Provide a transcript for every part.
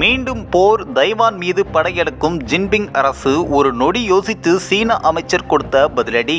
மீண்டும் போர் தைவான் மீது படையெடுக்கும் ஜின்பிங் அரசு ஒரு நொடி யோசித்து சீன அமைச்சர் கொடுத்த பதிலடி.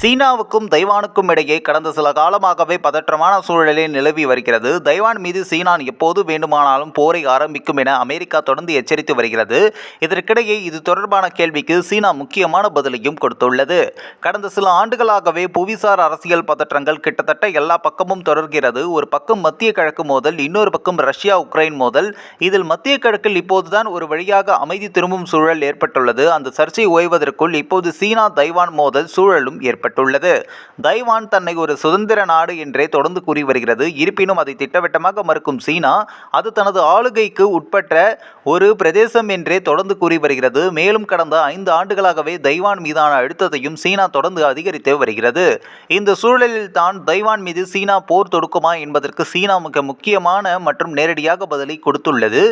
சீனாவுக்கும் தைவானுக்கும் இடையே கடந்த சில காலமாகவே பதற்றமான சூழலே நிலவி வருகிறது. தைவான் மீது சீனா எப்போது வேண்டுமானாலும் போரை ஆரம்பிக்கும் என அமெரிக்கா தொடர்ந்து எச்சரித்து வருகிறது. இதற்கிடையே இது தொடர்பான கேள்விக்கு சீனா முக்கியமான பதிலையும் கொடுத்துள்ளது. கடந்த சில ஆண்டுகளாகவே புவிசார் அரசியல் பதற்றங்கள் கிட்டத்தட்ட எல்லா பக்கமும் தொடர்கிறது. ஒரு பக்கம் மத்திய கிழக்கு மோதல் இன்னொரு பக்கம் ரஷ்யா உக்ரைன் மோதல். இதில் மத்திய கிழக்கில் இப்போதுதான் ஒரு வழியாக அமைதி திரும்பும் சூழல் ஏற்பட்டுள்ளது. அந்த சர்ச்சை ஓய்வதற்குள் இப்போது சீனா தைவான் மோதல் சூழலும் ஏற்பட்டுள்ளது தைவான் தன்னை ஒரு சுதந்திர நாடு என்றே தொடர்ந்து கூறி வருகிறது. இருப்பினும் அதை திட்டவட்டமாக மறுக்கும் சீனா அது தனது ஆளுகைக்கு உட்பட்ட ஒரு பிரதேசம் என்றே தொடர்ந்து கூறி வருகிறது. மேலும் கடந்த ஐந்து ஆண்டுகளாகவே தைவான் மீதான அழுத்தத்தையும் சீனா தொடர்ந்து அதிகரித்து வருகிறது. இந்த சூழலில் தான் தைவான் மீது சீனா போர் தொடுக்குமா என்பதற்கு சீனா மிக முக்கியமான மற்றும் நேரடியாக பதிலை கொடுத்துள்ளது.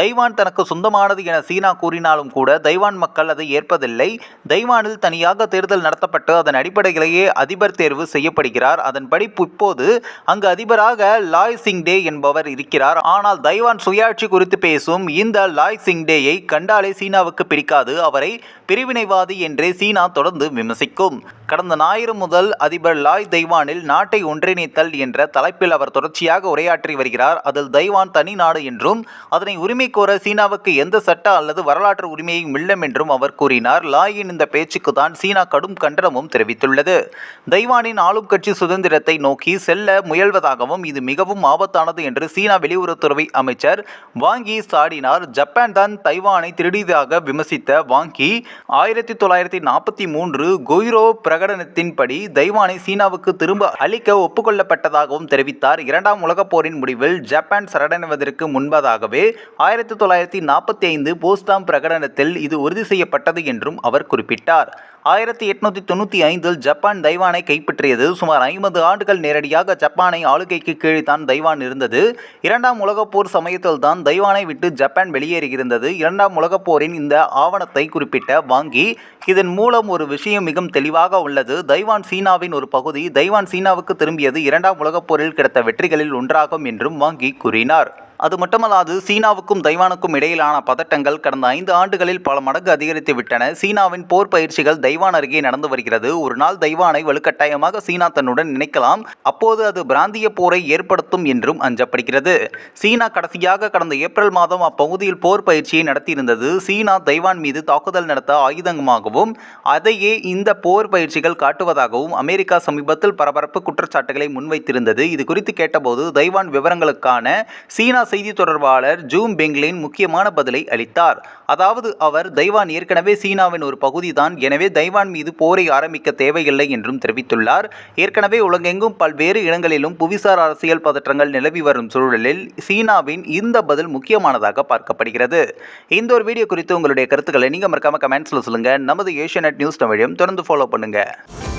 தைவான் தனக்கு சொந்தமானது என சீனா கூறினாலும் கூட தைவான் மக்கள் அதை ஏற்பதில்லை. தைவானில் தனியாக தேர்தல் நடத்தப்பட்டு அதன் அடிப்படை அடிப்படையிலேயே அதிபர் தேர்வு செய்யப்படுகிறார். அதன்படி இப்போது அங்கு அதிபராக லாய் சிங் டே என்பவர் இருக்கிறார். ஆனால் தைவான் சுயாட்சி குறித்து பேசும் இந்த லாய் சிங் டேயை கண்டாலே சீனாவுக்கு பிடிக்காது. அவரை பிரிவினைவாதி என்றே சீனா தொடர்ந்து விமர்சிக்கும். கடந்த ஞாயிறு முதல் அதிபர் லாய் தைவானில் நாட்டை ஒன்றிணைத்தல் என்ற தலைப்பில் அவர் தொடர்ச்சியாக உரையாற்றி வருகிறார். அதில் தைவான் தனி நாடு என்றும் அதனை உரிமை கோர சீனாவுக்கு எந்த சட்ட அல்லது வரலாற்று உரிமையும் இல்லை என்றும் அவர் கூறினார். லாயின் இந்த பேச்சுக்கு தான் சீனா கடும் கண்டனமும் தெரிவித்துள்ளது. தைவானின் ஆளும் கட்சி சுதந்திரத்தை நோக்கி செல்ல முயல்வதாகவும் இது மிகவும் ஆபத்தானது என்று சீனா வெளியுறவுத்துறை அமைச்சர் வாங்கி சாடினார். ஜப்பான் தான் தைவானை திருடியதாக விமர்சித்த வாங்கி ஆயிரத்தி தொள்ளாயிரத்தி நாற்பத்தி மூன்று கொய்ரோ பிரகடனத்தின்படி தைவானை சீனாவுக்கு திரும்ப அளிக்க ஒப்புக்கொள்ளப்பட்டதாகவும் தெரிவித்தார். இரண்டாம் உலகப் போரின் முடிவில் ஜப்பான் சரணடைவதற்கு முன்பதாகவே ஆயிரத்தி தொள்ளாயிரத்தி நாற்பத்தி ஐந்து போஸ்டாம் பிரகடனத்தில் இது உறுதி செய்யப்பட்டது என்றும் அவர் குறிப்பிட்டார். ஆயிரத்தி எட்நூத்தி தொண்ணூற்றி ஐந்தில் ஜப்பான் தைவானை கைப்பற்றியது. சுமார் ஐம்பது ஆண்டுகள் நேரடியாக ஜப்பானை ஆளுகைக்கு கீழே தான் தைவான் இருந்தது. இரண்டாம் உலகப் போர் சமயத்தில் தான் தைவானை விட்டு ஜப்பான் வெளியேறியிருந்தது. இரண்டாம் உலகப் போரின் இந்த ஆவணத்தை குறிப்பிட்ட வாங்கி இதன் மூலம் ஒரு விஷயம் மிகவும் தெளிவாக உள்ளது. தைவான் சீனாவின் ஒரு பகுதி தைவான் சீனாவுக்கு திரும்பியது இரண்டாம் உலகப் போரில் கிடைத்த வெற்றிகளில் ஒன்றாகும் என்றும் வாங்கி கூறினார். அது மட்டுமல்லாது சீனாவுக்கும் தைவானுக்கும் இடையிலான பதட்டங்கள் கடந்த ஐந்து ஆண்டுகளில் பல மடங்கு அதிகரித்து விட்டன. சீனாவின் போர் பயிற்சிகள் தைவான் அருகே நடந்து வருகிறது. ஒரு நாள் தைவானை வலுக்கட்டாயமாக சீனா தன்னுடன் நினைக்கலாம் அப்போது அது பிராந்திய போரை ஏற்படுத்தும் என்றும் அஞ்சப்படுகிறது. சீனா கடைசியாக கடந்த ஏப்ரல் மாதம் அப்பகுதியில் போர் பயிற்சியை நடத்தியிருந்தது. சீனா தைவான் மீது தாக்குதல் நடத்த ஆயுதமாகவும் அதையே இந்த போர் பயிற்சிகள் காட்டுவதாகவும் அமெரிக்கா சமீபத்தில் பரபரப்பு குற்றச்சாட்டுகளை முன்வைத்திருந்தது. இது குறித்து கேட்டபோது தைவான் விவரங்களுக்கான சீனா செய்தி தொடர்பாளர் ஜூம் பெங்லின் முக்கியமான பதிலை அளித்தார். அதாவது அவர் தைவான் ஏற்கனவே சீனாவின் ஒரு பகுதிதான் எனவே தைவான் மீது போரை ஆரம்பிக்க தேவையில்லை என்றும் தெரிவித்துள்ளார். ஏற்கனவே உலகெங்கும் பல்வேறு இடங்களிலும் புவிசார் அரசியல் பதற்றங்கள் நிலவி வரும் சூழலில் சீனாவின் இந்த பதில் முக்கியமானதாக பார்க்கப்படுகிறது. இந்த ஒரு வீடியோ குறித்து உங்களுடைய கருத்துக்களை நீங்கள் மறக்காம கமெண்ட்ஸில் சொல்லுங்கள் நமது ஏஷியநெட் நியூஸ் தமிழையும் தொடர்ந்து ஃபாலோ பண்ணுங்கள்